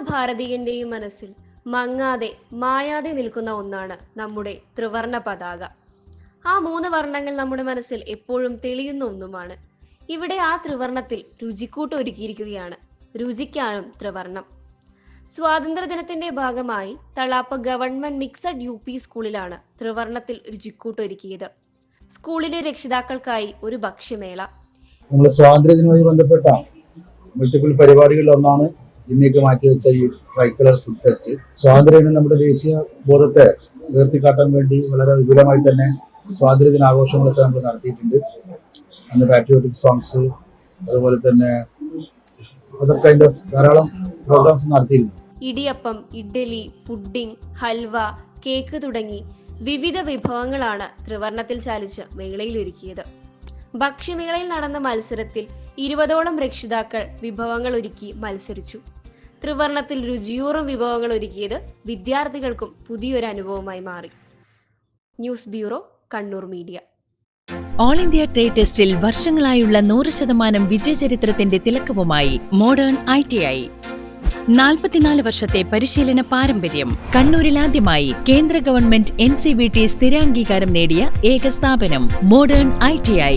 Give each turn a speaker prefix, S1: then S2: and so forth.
S1: ഭാരതീയന്റെയും മനസ്സിൽ മങ്ങാതെ മായാതെ നിൽക്കുന്ന ഒന്നാണ് നമ്മുടെ ത്രിവർണ പതാക. ആ മൂന്ന് വർണങ്ങൾ നമ്മുടെ മനസ്സിൽ എപ്പോഴും തെളിയുന്ന ഒന്നുമാണ്. ഇവിടെ ആ ത്രിവർണത്തിൽ രുചിക്കൂട്ട് ഒരുക്കിയിരിക്കുകയാണ്. രുചിക്കാനും ത്രിവർണം. സ്വാതന്ത്ര്യദിനത്തിന്റെ ഭാഗമായി Thalap government mixed U P സ്കൂളിലാണ് ത്രിവർണത്തിൽ രുചിക്കൂട്ട് ഒരുക്കിയത്. സ്കൂളിലെ രക്ഷിതാക്കൾക്കായി ഒരു ഭക്ഷ്യമേള.
S2: നമ്മൾ സ്വാതന്ത്ര്യദിനവുമായി ബന്ധപ്പെട്ട മൾട്ടിപ്പിൾ പരിപാടികളിൽ ഒന്നാണ് ഇന്നേക്ക് മാറ്റിവെച്ച ഈ ട്രൈക്കളർ ഫുഡ് ഫെസ്റ്റ്. സ്വാതന്ത്ര്യം നമ്മുടെ ദേശീയ ബോധത്തെ ഉയർത്തിക്കാട്ടാൻ വേണ്ടി വളരെ വിപുലമായി തന്നെ സ്വാതന്ത്ര്യദിന ആഘോഷങ്ങളൊക്കെ നമ്മൾ നടത്തിയിട്ടുണ്ട്. അന്ന് പാട്രിയോട്ടിക് സോങ്സ് അതുപോലെ തന്നെ അതർ കൈൻഡ് ഓഫ് ധാരാളം പ്രോഗ്രാംസ് നടത്തിയിരുന്നു.
S1: ഇടിയപ്പം ഇഡ്ഡലി പുഡിംഗ് ഹൽവ കേക്ക് തുടങ്ങി വിവിധ വിഭവങ്ങളാണ് ത്രിവർണത്തിൽ ചാലിച്ച് മേളയിൽ ഒരുക്കിയത് ഭക്ഷ്യമേളയിൽ നടന്ന മത്സരത്തിൽ ഇരുപതോളം രക്ഷിതാക്കൾ വിഭവങ്ങൾ ഒരുക്കി മത്സരിച്ചു. ത്രിവർണത്തിൽ രുചിയൂറും വിഭവങ്ങൾ ഒരുക്കിയത് വിദ്യാർത്ഥികൾക്കും പുതിയൊരു അനുഭവമായി മാറി. News bureau Kannur media.
S3: All India trade ടെസ്റ്റിൽ വർഷങ്ങളായുള്ള നൂറ് ശതമാനം വിജയചരിത്രത്തിന്റെ തിലക്കവുമായി മോഡേൺ ഐ ടി ഐ നാൽപ്പത്തിനാല് വർഷത്തെ പരിശീലന പാരമ്പര്യം കണ്ണൂരിൽ ആദ്യമായി കേന്ദ്ര government N C V T സ്ഥിരാംഗീകാരം നേടിയ ഏക സ്ഥാപനം മോഡേൺ ഐ ടി ഐ